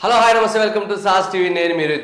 Hello hi నమస్తే welcome to సాస్ TV. నేను మీరు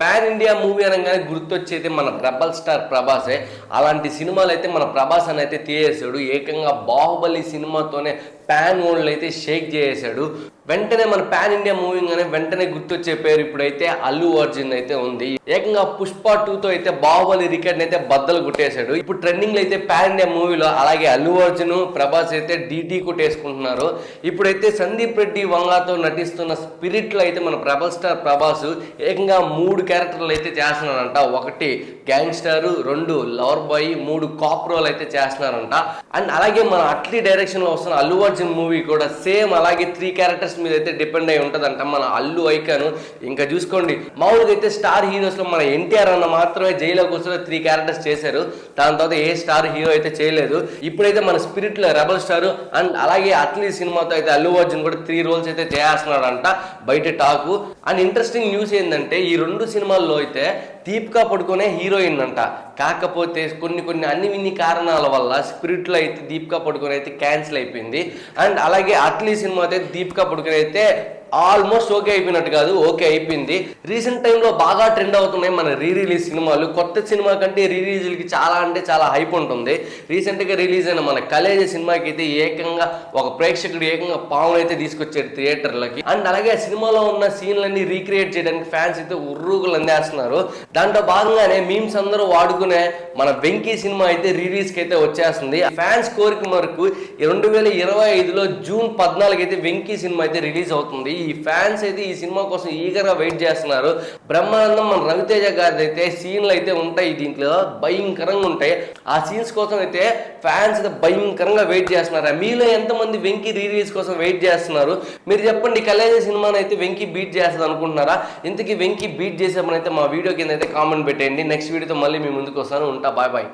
పాన్ ఇండియా మూవీ అనగానే గుర్తొచ్చేది మన రెబల్ స్టార్ ప్రభాసే. అలాంటి సినిమాలు అయితే మన ప్రభాస్ అని అయితే తీయేశాడు ఏకంగా బాహుబలి సినిమాతోనే పాన్ వరల్డ్ అయితే షేక్ చేసేసాడు వెంటనే మన పాన్ ఇండియా మూవీ అనే వెంటనే గుర్తొచ్చే పేరు ఇప్పుడైతే అల్లు అర్జున్ అయితే ఉంది. ఏకంగా పుష్ప టూ తో అయితే బాహుబలి రికార్డ్ అయితే బద్దలు కొట్టేశాడు. ఇప్పుడు ట్రెండింగ్లో అయితే పాన్ ఇండియా మూవీలో అలాగే అల్లు అర్జున్ ప్రభాస్ అయితే డీటీ కొట్టేసుకుంటున్నారు. ఇప్పుడైతే సందీప్ రెడ్డి వంగాతో నటిస్తున్న స్పిరిట్లో అయితే మన ప్రభల్ స్టార్ ప్రభాస్ ఏకంగా మూడు క్యారెక్టర్లు అయితే చేస్తున్నారంట. ఒకటి గ్యాంగ్స్టారు రెండు లవర్ బాయ్ మూడు కాప్ రోల్ అయితే చేస్తున్నారంట. అండ్ అలాగే మన అట్లీ డైరెక్షన్లో వస్తున్న అల్లు అర్జున్ మూవీ కూడా సేమ్ అలాగే త్రీ క్యారెక్టర్స్ మీద అయితే డిపెండ్ అయి ఉంటదంట. మన అల్లు ఐకాను ఇంకా చూసుకోండి. మామూలుగా అయితే స్టార్ హీరోస్లో మన ఎన్టీఆర్ అన్న మాత్రమే జైలో కూర్చొని త్రీ క్యారెక్టర్స్ చేశారు. దాని తర్వాత ఏ స్టార్ హీరో అయితే చేయలేదు. ఇప్పుడైతే మన స్పిరిట్లో రెబల్ స్టార్ అండ్ అలాగే అట్లీ సినిమాతో అయితే అల్లు అర్జున్ కూడా త్రీ రోల్స్ అయితే చేస్తున్నాడంట. బయట టాకు. అండ్ ఇంట్రెస్టింగ్ న్యూస్ ఏంటంటే ఈ రెండు సినిమాల్లో అయితే దీపికా పడుకునే హీరోయిన్ అంట. కాకపోతే కొన్ని కొన్ని అన్ని విన్ని కారణాల వల్ల స్పిరిట్లో అయితే దీపికా పడుకుని అయితే క్యాన్సిల్ అయిపోయింది. అండ్ అలాగే అట్లీ సినిమా అయితే దీపికా పడుకుని అయితే ఆల్మోస్ట్ ఓకే అయిపోయినట్టు కాదు ఓకే అయిపోయింది. రీసెంట్ టైంలో బాగా ట్రెండ్ అవుతున్నాయి మన రీ రిలీజ్ సినిమాలు. కొత్త సినిమా కంటే రీ రిలీజ్లకి చాలా అంటే చాలా హైప్ ఉంటుంది. రీసెంట్గా రిలీజ్ అయిన మన కలేజ్ సినిమాకి అయితే ఏకంగా ఒక ప్రేక్షకుడు ఏకంగా పావును అయితే తీసుకొచ్చాడు థియేటర్లకి అండ్ అలాగే సినిమాలో ఉన్న సీన్లన్నీ రీక్రియేట్ చేయడానికి ఫ్యాన్స్ అయితే ఉర్రూగులు అందేస్తున్నారు. దాంట్లో భాగంగానే మీమ్స్ అందరూ వాడుకునే మన వెంకీ సినిమా అయితే రిలీజ్కి అయితే వచ్చేస్తుంది. ఫ్యాన్స్ కోరిక మేరకు రెండు వేల ఇరవై ఐదులో జూన్ పద్నాలుగు అయితే వెంకీ సినిమా అయితే రిలీజ్ అవుతుంది. ఈ ఫ్యాన్స్ అయితే ఈ సినిమా కోసం ఈగర్గా వెయిట్ చేస్తున్నారు. బ్రహ్మానందం మన రవితేజ గారి అయితే సీన్లు అయితే ఉంటాయి దీంట్లో భయంకరంగా ఉంటాయి. ఆ సీన్స్ కోసం అయితే ఫ్యాన్స్ అయితే భయంకరంగా వెయిట్ చేస్తున్నారు. మీలో ఎంతమంది వెంకీ రీలీజ్ కోసం వెయిట్ చేస్తున్నారు? మీరు చెప్పండి కలేజ సినిమాని అయితే వెంకీ బీట్ చేస్తుంది అనుకుంటున్నారా? ఇంతకీ వెంకీ బీట్ చేసామని అయితే మా వీడియో కింద అయితే కామెంట్ పెట్టేయండి. నెక్స్ట్ వీడియోతో మళ్ళీ మీ ముందుకు వస్తాను. ఉంటా బాయ్ బాయ్